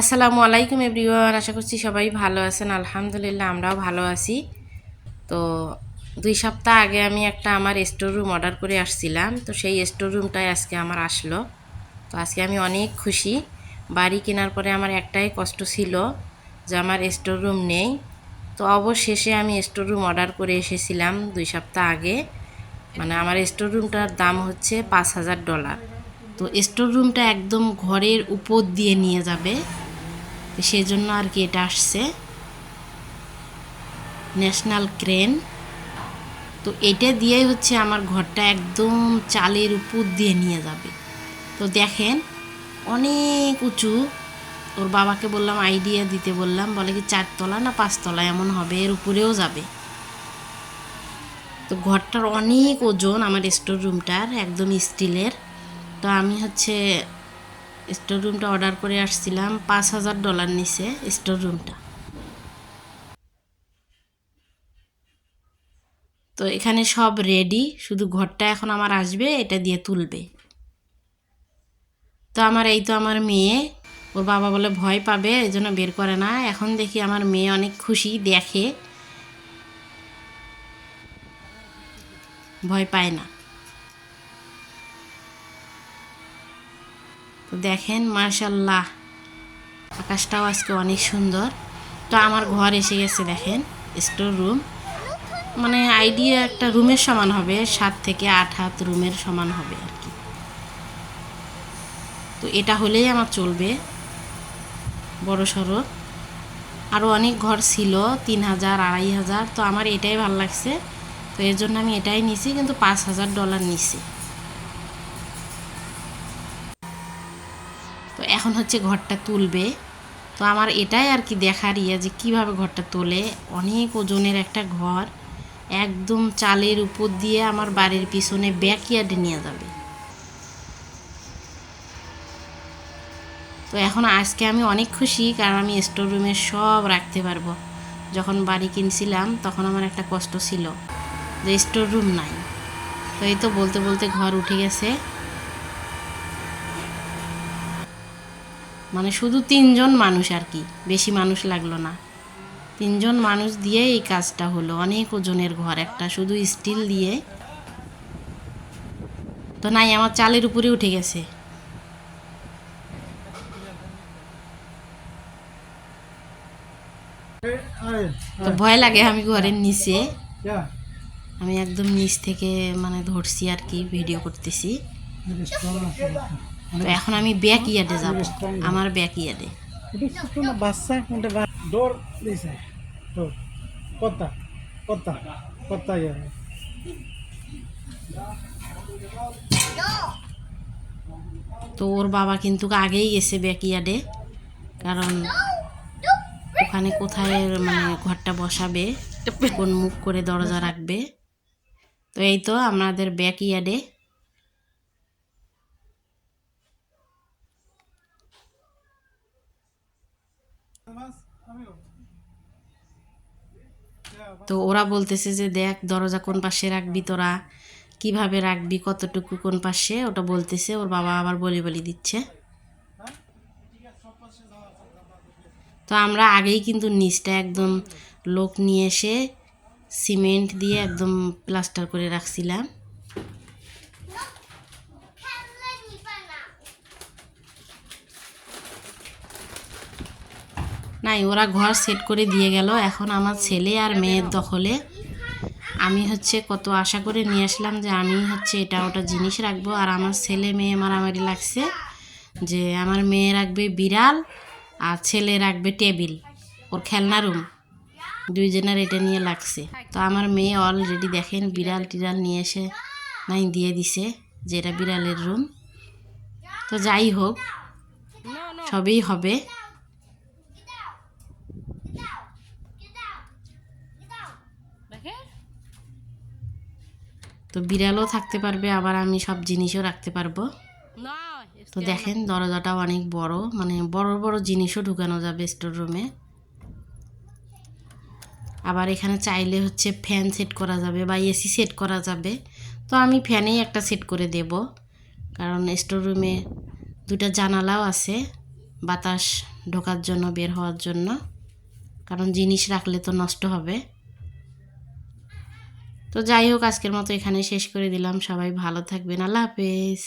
আসসালামু আলাইকুম এভরিওয়ান, আশা করছি সবাই ভালো আছেন। আলহামদুলিল্লাহ, আমরাও ভালো আছি। তো দুই সপ্তাহ আগে আমি একটা আমার স্টোর রুম অর্ডার করে আসছিলাম। তো সেই স্টোর রুমটাই আজকে আমার আসলো। তো আজকে আমি অনেক খুশি। বাড়ি কেনার পরে আমার একটাই কষ্ট ছিল যে আমার স্টোর রুম নেই। তো অবশেষে আমি স্টোর রুম অর্ডার করে এসেছিলাম দুই সপ্তাহ আগে। মানে আমার স্টোর রুমটার দাম হচ্ছে পাঁচ হাজার ডলার তো স্টোর রুমটা একদম ঘরের উপর দিয়ে নিয়ে যাবে। তো সেই জন্য আর কি এটা আসছে। ন্যাশনাল ক্রেন তো এটা দিয়েই হচ্ছে আমার ঘরটা একদম চালের উপর দিয়ে নিয়ে যাবে। তো দেখেন, অনেক উঁচু। ওর বাবাকে বললাম আইডিয়া দিতে বললাম, বলে কি চারতলা না পাঁচতলা, এমন হবে, এর উপরেও যাবে। তো ঘরটার অনেক ওজন আমার স্টোর রুমটার একদম স্টিলের তো আমি হচ্ছে স্টোর রুমটা অর্ডার করে আসছিলাম। পাঁচ হাজার ডলার নিছে স্টোর রুমটা তো এখানে সব রেডি শুধু ঘরটা এখন আমার আসবে, এটা দিয়ে তুলবে। তো আমার এই তো আমার মেয়ে, ওর বাবা বলে ভয় পাবে, এই জন্য বের করে না। এখন দেখি আমার মেয়ে অনেক খুশি, দেখে। ভয় পায় না। তো দেখেন মার্শাল্লাহ আকাশটাও আজকে অনেক সুন্দর। তো আমার ঘর এসে গেছে, দেখেন স্টোর রুম মানে আইডিয়া একটা রুমের সমান হবে, সাত থেকে আট হাত রুমের সমান হবে আর কি। তো এটা হলেই আমার চলবে, বড় সড়ো। আরও অনেক ঘর ছিল, তিন হাজার, আড়াই হাজার, তো আমার এটাই ভালো লাগছে। তো এর জন্য আমি এটাই নিছি, কিন্তু পাঁচ হাজার ডলার নিছি। তো এখন হচ্ছে ঘরটা তুলবে। তো আমার এটাই আর কি দেখার ইয়ে যে কীভাবে ঘরটা তোলে। অনেক ওজনের একটা ঘর। একদম চালের উপর দিয়ে আমার বাড়ির পিছনে ব্যাকইয়ার্ডে নিয়ে যাবে। তো এখন আজকে আমি অনেক খুশি কারণ আমি স্টোর রুমে সব রাখতে পারব। যখন বাড়ি কিনছিলাম তখন আমার একটা কষ্ট ছিল যে স্টোর রুম নাই। তো এই তো বলতে বলতে ঘর উঠে গেছে। মানে শুধু তিনজন মানুষ আর কি, বেশি মানুষ লাগল না। তিনজন মানুষ দিয়ে এই কাজটা হলো, অনেক ওজনের ঘর, একটা শুধু স্টিল দিয়ে। তো নাই, আমার চালের উপরে উঠে গেছে। তো ভয় লাগে আমি ঘরের নিচে। আমি একদম নিচ থেকে মানে ধরছি আর কি, ভিডিও করতেছি। তো এখন আমি ব্যাক ইয়ার্ডে যাব। আমার ব্যাক ইয়ার্ডে। বাচ্চা? কোনটা ডোর দিছে ডোর ইয়া তো ওর বাবা কিন্তু আগেই গেছে ব্যাকইয়ার্ডে কারণ ওখানে কোথায় মানে ঘরটা বসাবে কোন মুখ করে দরজা রাখবে। তো এই তো আমাদের ব্যাকইয়ার্ডে তো ওরা বলতেছে যে দেখ দরজা কোন পাশে রাখবি তোরা, কীভাবে রাখবি, কতটুকু কোন পাশে, ওটা বলতেছে, ওর বাবা আবার বলি বলি দিচ্ছে। তো আমরা আগেই কিন্তু নিচটা একদম লোক নিয়ে এসে সিমেন্ট দিয়ে একদম প্লাস্টার করে রাখছিলাম। নাই ওরা ঘর সেট করে দিয়ে গেল। এখন আমার ছেলে আর মেয়ের দখলে। আমি হচ্ছে কত আশা করে নিয়ে আসলাম যে আমি হচ্ছে এটা ওটা জিনিস রাখব। আর আমার ছেলে মেয়ে মারামারি লাগছে যে আমার মেয়ে রাখবে বিড়াল আর ছেলে রাখবে টেবিল। ওর খেলনা রুম দুইজনের এটা নিয়ে লাগছে। তো আমার মেয়ে অলরেডি দেখেন বিড়াল টিড়াল নিয়ে এসে নাই দিয়ে দিছে যে এটা বিড়ালের রুম তো যাই হোক সবই হবে। তো বিড়ালও থাকতে পারবে আবার আমি সব জিনিসও রাখতে পারব। তো দেখেন দরজাটাও অনেক বড় মানে বড় বড় জিনিসও ঢুকানো যাবে স্টোর রুমে আবার এখানে চাইলে হচ্ছে ফ্যান সেট করা যাবে বা এসি সেট করা যাবে। তো আমি ফ্যানেই একটা সেট করে দেব কারণ স্টোর রুমে দুইটা জানালাও আছে বাতাস ঢোকার জন্য বের হওয়ার জন্য। কারণ জিনিস রাখলে তো নষ্ট হবে। তো যাই হোক আজকের মতো এখানে শেষ করে দিলাম। সবাই ভালো থাকবেন। আল্লাহ হাফেজ।